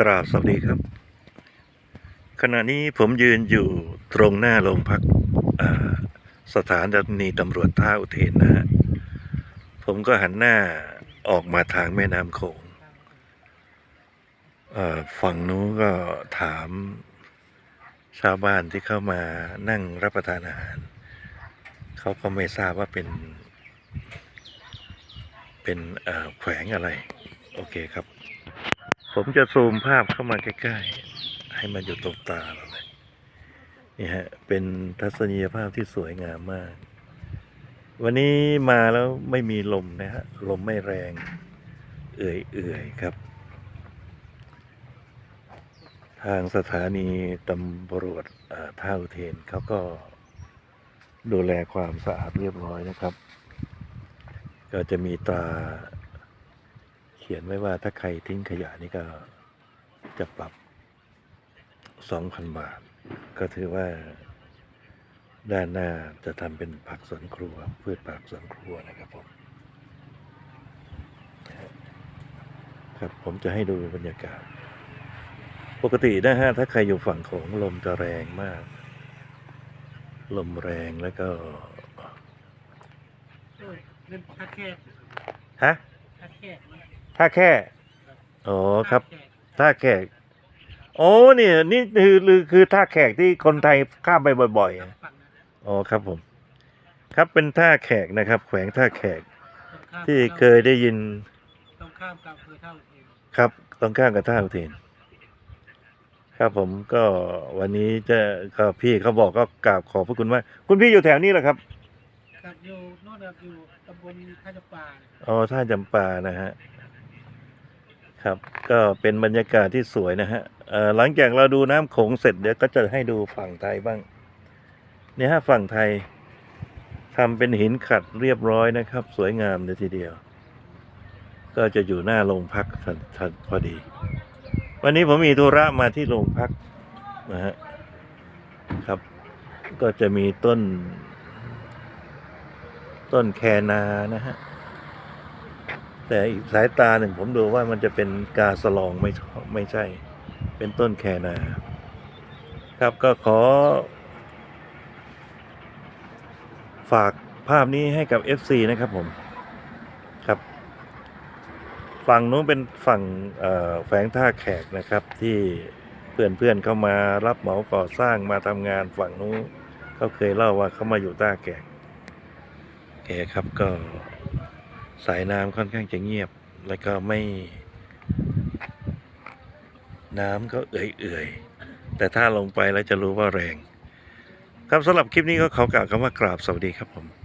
กราบสวัสดีครับ ขณะนี้ผมยืนอยู่ตรงหน้าโรงพักอ่าสถานีตำรวจท่าอุเทนนะฮะผมก็หันหน้าออกมาทางแม่น้ำโขงฝั่งนู้นก็ถามชาวบ้านที่เข้ามานั่งรับประทานอาหาร เขาก็ไม่ทราบว่าเป็น เป็นแขวงอะไร โอเคครับ ผมจะซูมภาพเข้ามาใกล้ๆ ให้มันอยู่ตรงตาเราเลยนี่ฮะ เป็นทัศนียภาพที่สวยงามมาก วันนี้มาแล้วไม่มีลมนะฮะ ลมไม่แรง เอื่อยๆครับ ทางสถานีตำรวจอ่าท่าอุเทนเขาก็ดูแลความสะอาดเรียบร้อยนะครับ ก็จะมีตา ขียนไว้ว่าถ้าใครทิ้งขยะนี่ก็จะปรับ2,000บาท ก็ถือว่าด้านหน้าจะทำเป็นผักสวนครัวพืชผักสวนครัวนะครับผมครับผมจะให้ดูบรรยากาศ ปกตินะฮะถ้าใครอยู่ฝั่งโขงลมจะแรงมาก ลมแรงแล้วก็เออเล่นท่าแคบฮะท่าแคบนะ ท่าแค่อ๋อครับท่าแคท่าแขกโอ้เนี่ยนี่คือคือคือท่าแขกที่คนไทยข้ามไปบ่อยๆบอะฝั่งนั้นอ๋อครับผม ครับเป็นท่าแขกนะครับ แขวงท่าแขกตรงข้ามที่กับเคยได้ยินตรงข้ามกับอำเภอเท่าเองครับตรงข้ามกับท่าอุเทนครับผมก็วันนี้จะก็พี่เขาบอกก็กราบขอบพระคุณมากคุณพี่อยู่แถวนี้เหรอครับกับอยู่โน่นนะครับอยู่ตำบลท่าจำปาอ๋อท่าจำปานะฮะ ครับ ก็เป็นบรรยากาศที่สวยนะฮะหลังจากเราดูน้ำโขงเสร็จเดี๋ยวก็จะให้ดูฝั่งไทยบ้าง เนี่ยฮะฝั่งไทยทำเป็นหินขัดเรียบร้อยนะครับ สวยงามเลยทีเดียว ก็จะอยู่หน้าโรงพักทันทันพอดี วันนี้ผมมีธุระมาที่โรงพักนะฮะครับ ก็จะมีต้น ต้นแคนานะฮะ แต่อีกสายตาหนึ่งผมดูว่ามันจะเป็นกาสลองไม่ไม่ใช่ เป็นต้นแคนา ครับก็ขอ ฝากภาพนี้ให้กับ FC นะครับผม ครับ ฝั่งนู้นเป็นฝั่งแฝงท่าแขกนะครับ ที่เพื่อนเพื่อนเข้ามารับเหมาก่อสร้างมาทำงานฝั่งนู้นเขาเคยเล่าว่าเขามาอยู่ท่าแขกโอเคครับก็ สายน้ำค่อนข้างจะเงียบ แล้วก็ไม่ น้ำก็เอื่อยๆ แต่ถ้าลงไปแล้วจะรู้ว่าแรง ครับสำหรับคลิปนี้ก็ขอกล่าวคำว่ากราบสวัสดีครับผม